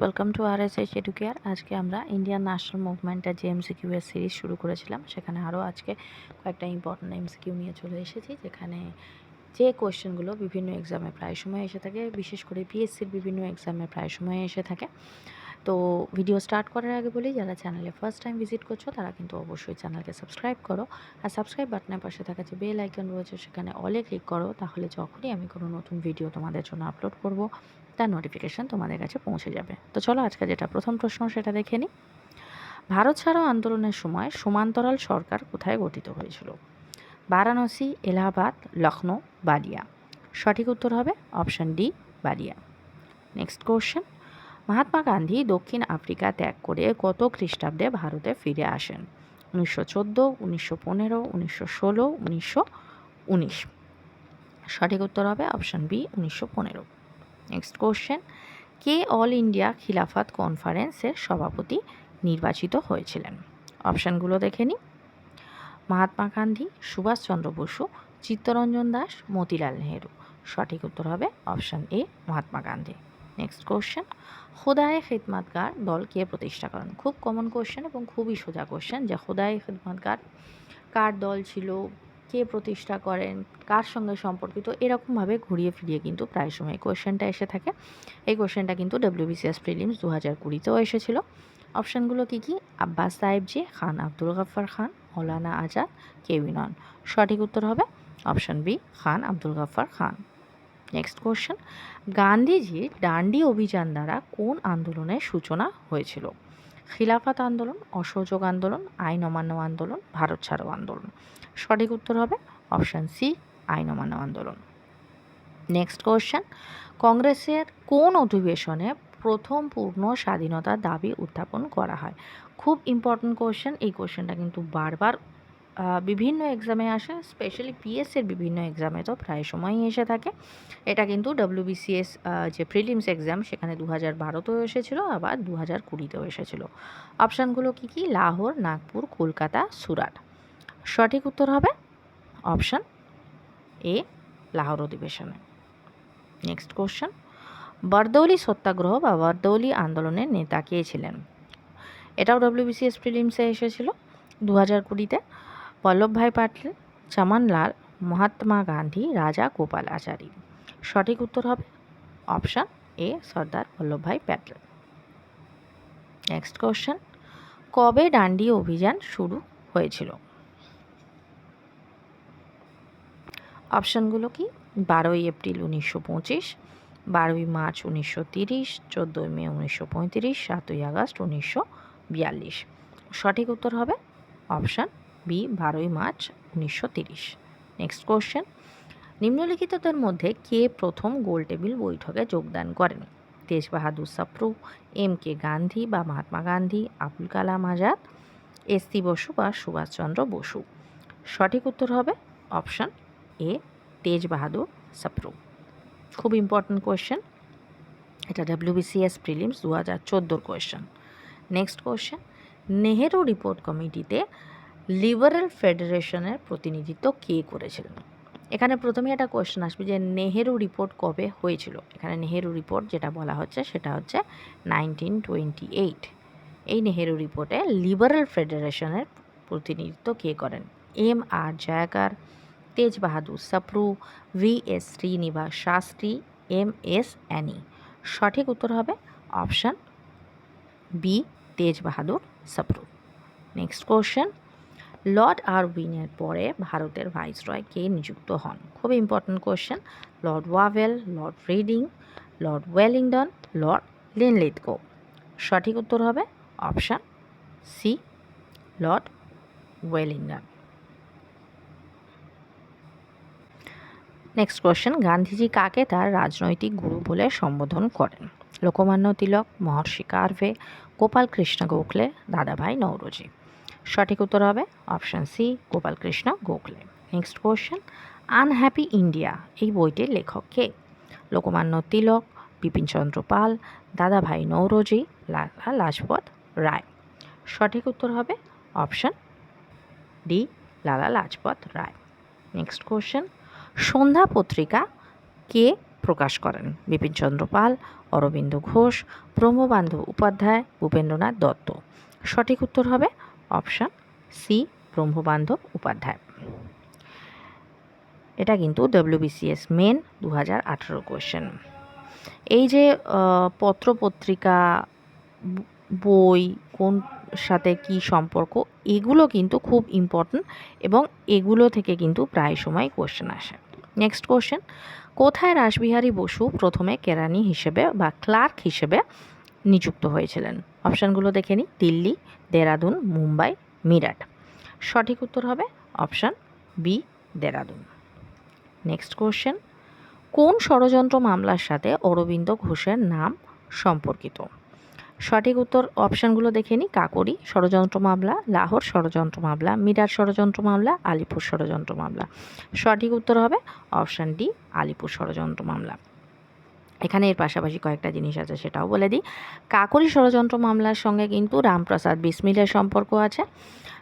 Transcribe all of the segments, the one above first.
Welcome to R S H Educare আজকে আমরা Indian national মুভমেন্টের যে এমসিকিউ এর সিরিজ শুরু করেছিলাম, সেখানে আরও আজকে কয়েকটা ইম্পর্টেন্ট এমসিকিউ নিয়ে চলে এসেছি, যেখানে যে কোয়েশ্চেনগুলো বিভিন্ন এক্সামে প্রায় সময় এসে থাকে, বিশেষ করে পিএসসির বিভিন্ন এক্সামে প্রায় সময় এসে থাকে। তো ভিডিও স্টার্ট করার আগে বলি, যারা চ্যানেলে ফার্স্ট টাইম ভিজিট করছ, তারা কিন্তু অবশ্যই চ্যানেলকে সাবস্ক্রাইব করো। আর সাবস্ক্রাইব বাটনের পাশে থাকা যে বেল আইকন রয়েছে, সেখানে অলে ক্লিক করো, তাহলে যখনই আমি কোনো নতুন ভিডিও তোমাদের জন্য আপলোড করব তার নোটিফিকেশান তোমাদের কাছে পৌঁছে যাবে। তো চলো আজকে যেটা প্রথম প্রশ্ন সেটা দেখে নিই। ভারত ছাড়ো আন্দোলনের সময় সমান্তরাল সরকার কোথায় গঠিত হয়েছিল? বারাণসী, এলাহাবাদ লখনৌ বালিয়া। সঠিক উত্তর হবে option D Ballia. Next question Mahatma Gandhi দক্ষিণ আফ্রিকা ত্যাগ করে কত খ্রিস্টাব্দে ভারতে ফিরে আসেন? উনিশশো চোদ্দ, উনিশশো পনেরো, উনিশশো ষোলো, উনিশশো উনিশ। সঠিক উত্তর হবে অপশান বি উনিশশো পনেরো। নেক্সট কোশ্চেন কে অল ইন্ডিয়া খিলাফত কনফারেন্সের সভাপতি নির্বাচিত হয়েছিলেন? অপশানগুলো দেখে নিই। মহাত্মা গান্ধী, সুভাষচন্দ্র বসু, চিত্তরঞ্জন দাস, মতিলাল নেহেরু। সঠিক উত্তর হবে option A, Mahatma Gandhi. Next question Khudai Khidmatgar দল কে প্রতিষ্ঠা করেন? খুব কমন কোশ্চেন এবং খুবই সোজা কোশ্চেন যে খোদায় খিদমাতগার কার দল ছিল? কে প্রতিষ্ঠা করেন? কার সঙ্গে সম্পর্কিত? এরকমভাবে ঘুরিয়ে ফিরিয়ে কিন্তু প্রায় সময় কোয়েশ্চেনটা এসে থাকে। এই কোয়েশ্চেনটা কিন্তু ডব্লিউবিসিএস প্রিলিমস দু হাজার কুড়িতেও এসেছিল। অপশানগুলো কী কী? আব্বাস সাহেবজি খান আব্দুল গাফার খান, মৌলানা আজাদ কেউই নন। সঠিক উত্তর হবে option B, Khan Abdul Ghaffar Khan. Next question গান্ধীজির ডান্ডি অভিযান দ্বারা কোন আন্দোলনের সূচনা হয়েছিল? খিলাফত আন্দোলন, অসহযোগ আন্দোলন, আইন অমান্য আন্দোলন, ভারত ছাড়ো আন্দোলন। সঠিক উত্তর হবে অপশান সি, আইন অমান্য আন্দোলন। নেক্সট কোয়েশ্চেন কংগ্রেসের কোন অধিবেশনে প্রথম পূর্ণ স্বাধীনতার দাবি উত্থাপন করা হয়? খুব ইম্পর্ট্যান্ট কোয়েশ্চেন এই কোয়েশ্চেনটা কিন্তু বারবার বিভিন্ন এক্সামে আসে স্পেশালি পিএসের বিভিন্ন এক্সামে তো প্রায় সময়ই এসে থাকে। এটা কিন্তু ডব্লিউবিসিএস যে প্রিলিমস এক্সাম সেখানে দু হাজার বারোতেও এসেছিল, আবার দু হাজার কুড়িতেও এসেছিল। অপশানগুলো কী কী? লাহোর, নাগপুর, কলকাতা, সুরাট। সঠিক উত্তর হবে অপশান এ লাহোর অধিবেশনে। নেক্সট কোশ্চেন বরদৌলি সত্যাগ্রহ বা বরদৌলি আন্দোলনের নেতা কে ছিলেন? এটাও ডব্লিউবিসিএস প্রিলিমসে এসেছিল দু হাজার কুড়িতে বল্লভভাই পাটেল চামানলাল মহাত্মা গান্ধী, রাজা গোপাল আচারী। সঠিক উত্তর হবে option A, Sardar Vallabhbhai Patel next question কবে ডান্ডি অভিযান শুরু হয়েছিল? অপশানগুলো কি? বারোই এপ্রিল উনিশশো পঁচিশ, বারোই মার্চ উনিশশো তিরিশ, চোদ্দোই মে উনিশশো পঁয়ত্রিশ, সাতই আগস্ট উনিশশো বিয়াল্লিশ। সঠিক উত্তর হবে অপশান বি, বারোই মার্চ উনিশশো তিরিশ। নেক্সট কোশ্চেন নিম্নলিখিতদের মধ্যে কে প্রথম গোল টেবিল বৈঠকে যোগদান করেন? তেজ বাহাদুর সাপ্রু, এম কে গান্ধী বা মহাত্মা গান্ধী, আবুল কালাম আজাদ, এস টি বসু বা সুভাষচন্দ্র বসু? সঠিক উত্তর হবে অপশান এ তেজ বাহাদুর সাপ্রু। খুব ইম্পর্ট্যান্ট কোয়েশ্চেন এটা ডাব্লিউবিসিএস প্রিলিমস দু হাজার চোদ্দোর question next question Nehru report কমিটিতে লিবারেল ফেডারেশনের প্রতিনিধিত্ব কে করেছিলেন এখানে প্রথমে একটা কোয়েশ্চেন আসবে যে নেহেরু রিপোর্ট কবে হয়েছিল? এখানে নেহেরু রিপোর্ট যেটা বলা হচ্ছে সেটা হচ্ছে নাইনটিন টোয়েন্টি এইট এই নেহেরু রিপোর্টে লিবারেল ফেডারেশনের প্রতিনিধিত্ব কে করেন? M R Jayakar, Tej Bahadur Sapru, V S Srinivasa Shastri, M S Annie. সঠিক উত্তর হবে option B, Tej Bahadur Sapru. Next question lord R উইনের পরে ভারতের ভাইসরয় কে নিযুক্ত হন। খুব important question lord Wavell, lord Reading, lord Willingdon, lord Linlithgow. সঠিক উত্তর হবে option C, lord Willingdon. Next question Gandhiji কাকে তার রাজনৈতিক গুরু বলে সম্বোধন করেন? লোকমান্য তিলক, মহর্ষি কার্ভে, গোপাল কৃষ্ণ গোখলে, দাদাভাই নৌরজি সঠিক উত্তর হবে option C, Gopalkrishna Gokhale. Next question unhappy India এই বইটির লেখক কে? লোকমান্য তিলক বিপিনচন্দ্র পাল, দাদাভাই নৌরজি, লালা লাজপত রায়। সঠিক উত্তর হবে option D, Lala Lajpat Rai. Next question Sandhya পত্রিকা কে প্রকাশ করেন? বিপিনচন্দ্র পাল, অরবিন্দ ঘোষ, ব্রহ্মবান্ধব উপাধ্যায়, ভূপেন্দ্রনাথ দত্ত। সঠিক উত্তর হবে অপশান সি ব্রহ্মবান্ধব উপাধ্যায়। এটা কিন্তু ডব্লিউবিসিএস মেন দু হাজার আঠেরো কোয়েশ্চেন এই যে আহ, পত্রপত্রিকা বই কোন সাথে কি সম্পর্ক এগুলো কিন্তু খুব ইম্পর্ট্যান্ট এবং এগুলো থেকে কিন্তু প্রায় সময় কোশ্চেন আসে। নেক্সট কোশ্চেন কোথায় রাসবিহারী বসু প্রথমে কেরানি হিসেবে বা ক্লার্ক হিসেবে নিযুক্ত হয়েছিলেন। অপশানগুলো দেখে নিই। দিল্লি, দেরাদুন, মুম্বাই, মিরাট। সঠিক উত্তর হবে option B, Dehradun. Next question. কোন ষড়যন্ত্র মামলার সাথে অরবিন্দ ঘোষের নাম সম্পর্কিত? সঠিক উত্তর অপশানগুলো দেখে নিই। কাকরি ষড়যন্ত্র মামলা, লাহোর ষড়যন্ত্র মামলা, মিরাট ষড়যন্ত্র মামলা, আলিপুর ষড়যন্ত্র মামলা। সঠিক উত্তর হবে অপশান ডি, আলিপুর ষড়যন্ত্র মামলা। এখানে এর পাশাপাশি কয়েকটা জিনিস আছে সেটাও বলে দিই। কাকরি ষড়যন্ত্র মামলার সঙ্গে কিন্তু রামপ্রসাদ বিসমিলের সম্পর্ক আছে।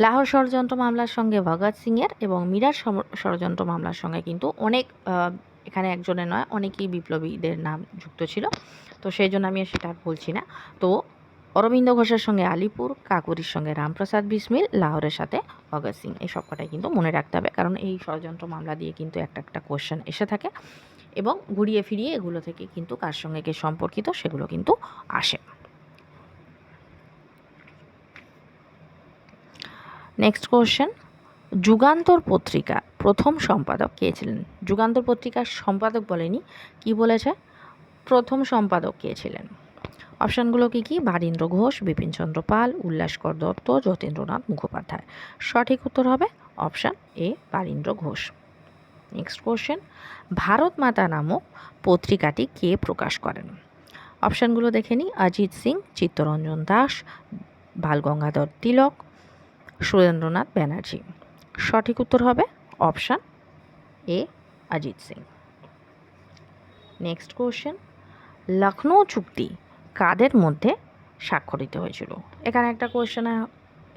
লাহোর ষড়যন্ত্র মামলার সঙ্গে ভগৎ সিংয়ের এবং সম- ষড়যন্ত্র মামলার সঙ্গে কিন্তু অনেক এখানে একজনের নয়, অনেকেই বিপ্লবীদের নাম যুক্ত ছিল। তো সেই জন্য আমি সেটা বলছি না। তো অরবিন্দ ঘোষের সঙ্গে আলিপুর, কাকুরির সঙ্গে রামপ্রসাদ বিসমিল, লাহোরের সাথে ভগৎ সিং। এই সবকটাই কিন্তু মনে রাখতে হবে। কারণ এই ষড়যন্ত্র মামলা দিয়ে কিন্তু একটা একটা কোশ্চেন এসে থাকে। এবং ঘুরিয়ে ফিরিয়ে এগুলো থেকে কিন্তু কার সঙ্গে কে সম্পর্কিত সেগুলো কিন্তু আসে। নেক্সট কোশ্চেন যুগান্তর পত্রিকা প্রথম সম্পাদক কে ছিলেন? যুগান্তর পত্রিকার সম্পাদক বলেনি, কি বলেছে? প্রথম সম্পাদক কে ছিলেন? অপশানগুলো কি কি? বারীন্দ্র ঘোষ বিপিনচন্দ্র পাল, উল্লাসকর দত্ত, যতীন্দ্রনাথ মুখোপাধ্যায়। সঠিক উত্তর হবে option A, Barindra Ghosh. Next question. Bharat Mata নামক পত্রিকাটি কে প্রকাশ করেন? অপশানগুলো দেখে নিই। অজিত সিং, চিত্তরঞ্জন দাস, বালগঙ্গাধর তিলক, সুরেন্দ্রনাথ ব্যানার্জি। সঠিক উত্তর হবে option A, Ajit Singh. Next question. Lucknow চুক্তি কাদের মধ্যে স্বাক্ষরিত হয়েছিল? এখানে একটা কোশ্চেন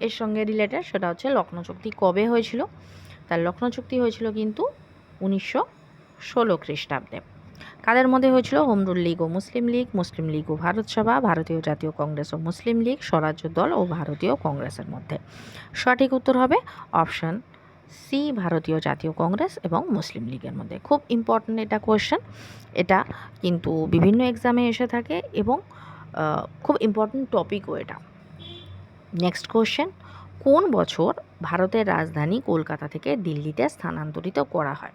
এর সঙ্গে রিলেটেড সেটা হচ্ছে লখনৌ চুক্তি কবে হয়েছিল? তার লখনৌ চুক্তি হয়েছিল কিন্তু উনিশশো ষোলো খ্রিস্টাব্দে। কাদের মধ্যে হয়েছিল? হোমরুল লীগ ও মুসলিম লীগ মুসলিম লীগ ও ভারত সভা, ভারতীয় জাতীয় কংগ্রেস ও মুসলিম লীগ, স্বরাজ্য দল ও ভারতীয় কংগ্রেসের মধ্যে। সঠিক উত্তর হবে অপশান সি, ভারতীয় জাতীয় কংগ্রেস এবং মুসলিম লীগের মধ্যে। খুব ইম্পর্ট্যান্ট এটা কোয়েশ্চেন এটা কিন্তু বিভিন্ন এক্সামে এসে থাকে এবং খুব ইম্পর্ট্যান্ট টপিকও এটা। নেক্সট কোয়েশ্চেন কোন বছর ভারতের রাজধানী কলকাতা থেকে দিল্লিতে স্থানান্তরিত করা হয়?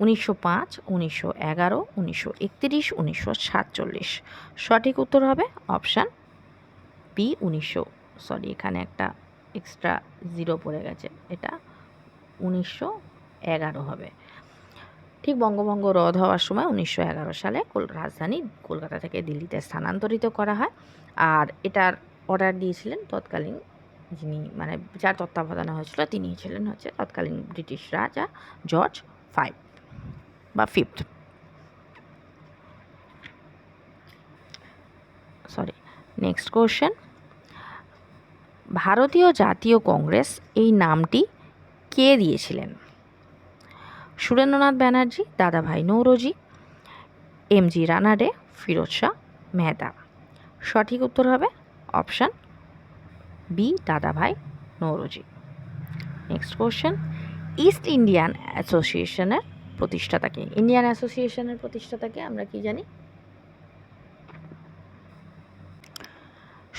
উনিশশো পাঁচ, উনিশশো এগারো, উনিশশো একত্রিশ, উনিশশো সাতচল্লিশ। সঠিক উত্তর হবে অপশান বি উনিশশো। সরি এখানে একটা এক্সট্রা জিরো পড়ে গেছে। এটা উনিশশো এগারো হবে। ঠিক বঙ্গভঙ্গ রদ হওয়ার সময় উনিশশো এগারো সালে রাজধানী কলকাতা থেকে দিল্লিতে স্থানান্তরিত করা হয়। আর এটার অর্ডার দিয়েছিলেন তৎকালীন যিনি মানে যার তত্ত্বাবধানে হয়েছিল তিনি ছিলেন হচ্ছে তৎকালীন ব্রিটিশ রাজা জর্জ ফাইভ। বা ফিফথ সরি নেক্সট কোশ্চেন ভারতীয় জাতীয় কংগ্রেস এই নামটি কে দিয়েছিলেন? Surendranath Banerjee, Dadabhai Naoroji, M G Ranade, Firoz Shah Mehta. সঠিক উত্তর হবে option B, Dadabhai Naoroji. Next question east Indian অ্যাসোসিয়েশনের প্রতিষ্ঠাতাকে ইন্ডিয়ান অ্যাসোসিয়েশনের প্রতিষ্ঠাতাকে আমরা কি জানি?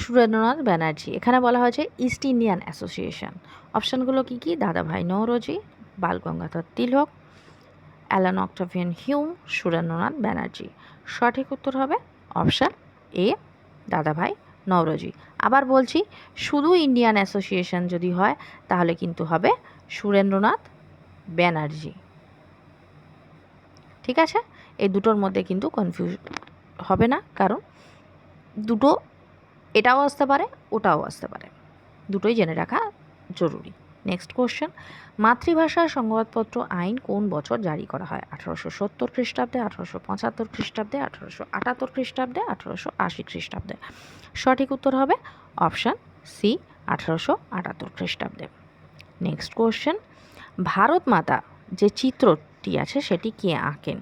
সুরেন্দ্রনাথ ব্যানার্জি। এখানে বলা হয়েছে ইস্ট ইন্ডিয়ান অ্যাসোসিয়েশন অপশানগুলো কি কি? Dadabhai Naoroji, Balgangadhar Tilak, Allan Octavian Hume Surendranath Banerjee. সঠিক উত্তর হবে অপশান এ, দাদাভাই নওরোজি আবার বলছি, শুধু ইন্ডিয়ান অ্যাসোসিয়েশন যদি হয়, তাহলে কিন্তু হবে সুরেন্দ্রনাথ ব্যানার্জি। ঠিক আছে? এই দুটোর মধ্যে কিন্তু কনফিউজ হবে না, কারণ দুটো এটাও আসতে পারে, ওটাও আসতে পারে। দুটোই জেনে রাখা জরুরি। নেক্সট কোশ্চেন মাতৃভাষা সংবাদপত্র আইন কোন বছর জারি করা হয়? আঠারোশো সত্তর খ্রিস্টাব্দে, আঠারোশো পঁচাত্তর খ্রিস্টাব্দে, আঠারোশো আটাত্তর খ্রিস্টাব্দে, আঠারোশো আশি খ্রিস্টাব্দে। সঠিক উত্তর হবে অপশান সি, আঠারোশো আটাত্তর খ্রিস্টাব্দে। নেক্সট কোশ্চেন ভারত মাতা যে চিত্রটি আছে, সেটি কে আঁকেন?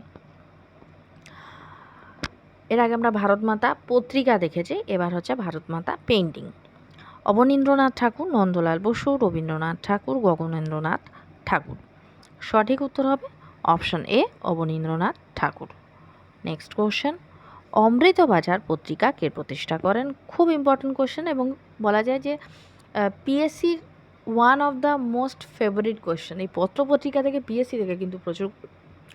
এর আগে আমরা ভারত মাতা পত্রিকা দেখেছি, এবার হচ্ছে ভারত মাতা পেন্টিং অবনীন্দ্রনাথ ঠাকুর, নন্দলাল বসু, রবীন্দ্রনাথ ঠাকুর, গগনেন্দ্রনাথ ঠাকুর। সঠিক উত্তর হবে option A, Abanindranath Thakur. Next question Amritabazar পত্রিকা কে প্রতিষ্ঠা করেন? খুব ইম্পর্টেন্ট কোশ্চেন এবং বলা যায় যে পিএসসির one of the most favourite question এই পত্র পত্রিকা থেকে পিএসসি থেকে কিন্তু প্রচুর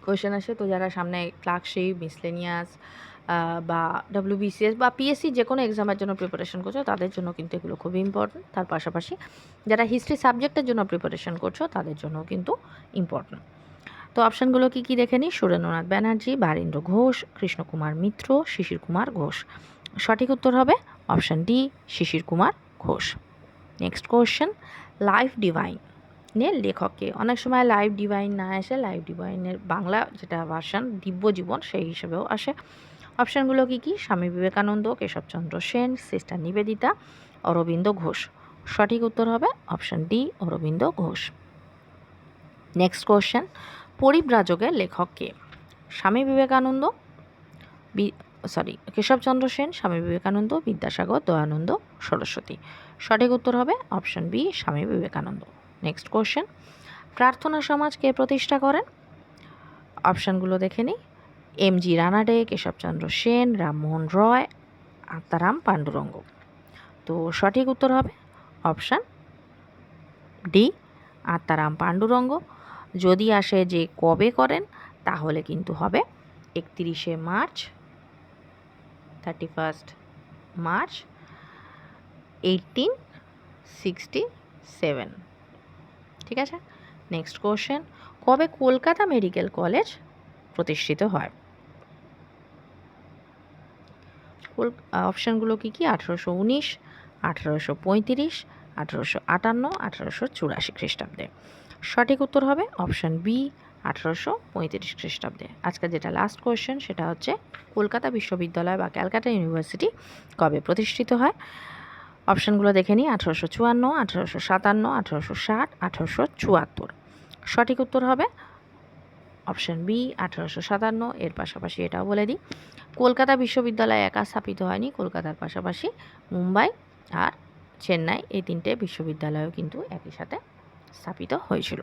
কোশ্চেন আসে। তো যারা সামনে ক্লার্কশিপ মিসলেনিয়াস বা ডাব্লিউবিসিএস বা পিএসসি যে কোনো এক্সামের জন্য প্রিপারেশন করছ, তাদের জন্য কিন্তু এগুলো খুবই ইম্পর্টেন্ট তার পাশাপাশি যারা হিস্ট্রি সাবজেক্টের জন্য প্রিপারেশন করছ, তাদের জন্য কিন্তু ইম্পর্টেন্ট তো অপশানগুলো কি কি দেখে নিই? সুরেন্দ্রনাথ ব্যানার্জি, বারেন্দ্র ঘোষ, কৃষ্ণকুমার মিত্র, শিশির কুমার ঘোষ। সঠিক উত্তর হবে option D Shishir Kumar Ghosh. Next question life এর লেখককে। অনেক সময় লাইভ ডিভাইন না আসে লাইভ ডিভাইনের বাংলা যেটা ভার্সান দিব্য জীবন, সেই হিসেবেও আসে। অপশানগুলো কী কী? স্বামী বিবেকানন্দ, কেশবচন্দ্র সেন সিস্টার নিবেদিতা অরবিন্দ ঘোষ। সঠিক উত্তর হবে option D Aurobindo Ghosh. Next question পরিব্রাজকের লেখক কে স্বামী বিবেকানন্দ সরি কেশবচন্দ্র সেন, স্বামী বিবেকানন্দ, বিদ্যাসাগর দয়ানন্দ, সরস্বতী। সঠিক উত্তর হবে option B, Swami Vivekananda. Next question প্রার্থনা সমাজ কে প্রতিষ্ঠা করেন? অপশানগুলো দেখে নিই। M G Ranade Keshabchandra Sen Rammohan Roy, Atmaram Pandurang. তো সঠিক উত্তর হবে অপশান ডি, আত্মারাম পাণ্ডুরঙ্গ। যদি আসে যে কবে করেন, তাহলে কিন্তু হবে একত্রিশে March thirty first March eighteen sixty seven ঠিক আছে? নেক্সট কোশ্চেন কবে কলকাতা মেডিকেল কলেজ প্রতিষ্ঠিত হয়? অপশানগুলো কী কী? আঠেরোশো উনিশ, আঠেরোশো পঁয়ত্রিশ, আঠেরোশো আটান্ন, আঠেরোশো চুরাশি খ্রিস্টাব্দে। সঠিক উত্তর হবে অপশান বি, আঠেরোশো পঁয়ত্রিশ খ্রিস্টাব্দে। আজকে যেটা লাস্ট কোয়েশ্চেন সেটা হচ্ছে কলকাতা বিশ্ববিদ্যালয় বা ক্যালকাটা ইউনিভার্সিটি কবে প্রতিষ্ঠিত হয়? অপশানগুলো দেখে নিই, আঠেরোশো চুয়ান্ন, আঠেরোশো সাতান্ন, আঠেরোশো ষাট, আঠারোশো চুয়াত্তর। সঠিক উত্তর হবে অপশান বি, আঠেরোশো সাতান্ন। এর পাশাপাশি এটাও বলে দিই, কলকাতা বিশ্ববিদ্যালয় একা স্থাপিত হয়নি, কলকাতার পাশাপাশি মুম্বাই আর চেন্নাই, এই তিনটে বিশ্ববিদ্যালয়ও কিন্তু একই সাথে স্থাপিত হয়েছিল।